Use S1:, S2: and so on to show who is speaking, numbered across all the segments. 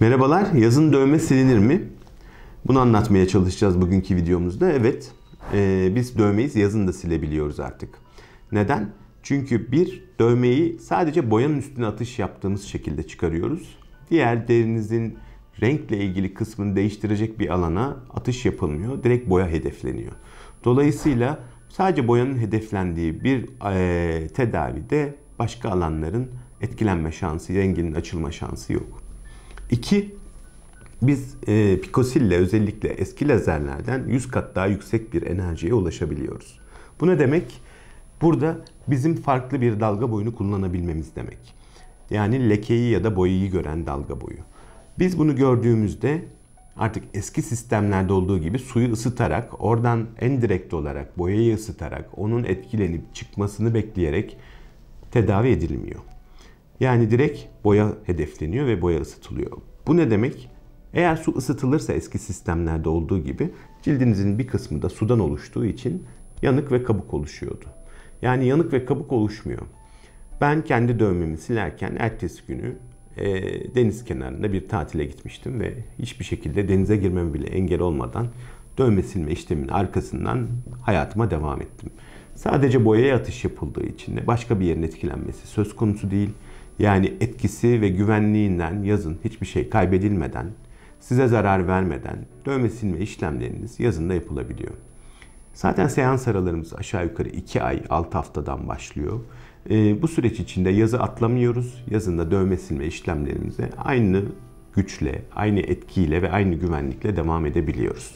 S1: Merhabalar, yazın dövme silinir mi? Bunu anlatmaya çalışacağız bugünkü videomuzda. Evet, e, biz dövmeyi yazın da silebiliyoruz artık. Neden? Çünkü bir dövmeyi sadece boyanın üstüne atış yaptığımız şekilde çıkarıyoruz. Diğer derinizin renkle ilgili kısmını değiştirecek bir alana atış yapılmıyor. Direkt boya hedefleniyor. Dolayısıyla sadece boyanın hedeflendiği bir e, tedavide başka alanların etkilenme şansı, renginin açılma şansı yok. İki, biz e, pikosille özellikle eski lazerlerden 100 kat daha yüksek bir enerjiye ulaşabiliyoruz. Bu ne demek? Burada bizim farklı bir dalga boyunu kullanabilmemiz demek. Yani lekeyi ya da boyayı gören dalga boyu. Biz bunu gördüğümüzde artık eski sistemlerde olduğu gibi suyu ısıtarak, oradan en direkt olarak boyayı ısıtarak, onun etkilenip çıkmasını bekleyerek tedavi edilmiyor. Yani direkt boya hedefleniyor ve boya ısıtılıyor. Bu ne demek? Eğer su ısıtılırsa eski sistemlerde olduğu gibi cildinizin bir kısmı da sudan oluştuğu için yanık ve kabuk oluşuyordu. Yani yanık ve kabuk oluşmuyor. Ben kendi dövmemi silerken ertesi günü e, deniz kenarında bir tatile gitmiştim ve hiçbir şekilde denize girmeme bile engel olmadan dövme silme işleminin arkasından hayatıma devam ettim. Sadece boyaya atış yapıldığı için de başka bir yerin etkilenmesi söz konusu değil. Yani etkisi ve güvenliğinden yazın hiçbir şey kaybedilmeden, size zarar vermeden dövme silme işlemleriniz yazında yapılabiliyor. Zaten seans aralarımız aşağı yukarı 2 ay 6 haftadan başlıyor. E, bu süreç içinde yazı atlamıyoruz. Yazında dövme silme işlemlerimize aynı güçle, aynı etkiyle ve aynı güvenlikle devam edebiliyoruz.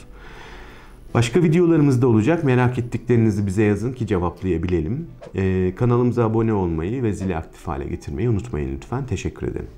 S1: Başka videolarımız da olacak. Merak ettiklerinizi bize yazın ki cevaplayabilelim. Ee, kanalımıza abone olmayı ve zili aktif hale getirmeyi unutmayın lütfen. Teşekkür ederim.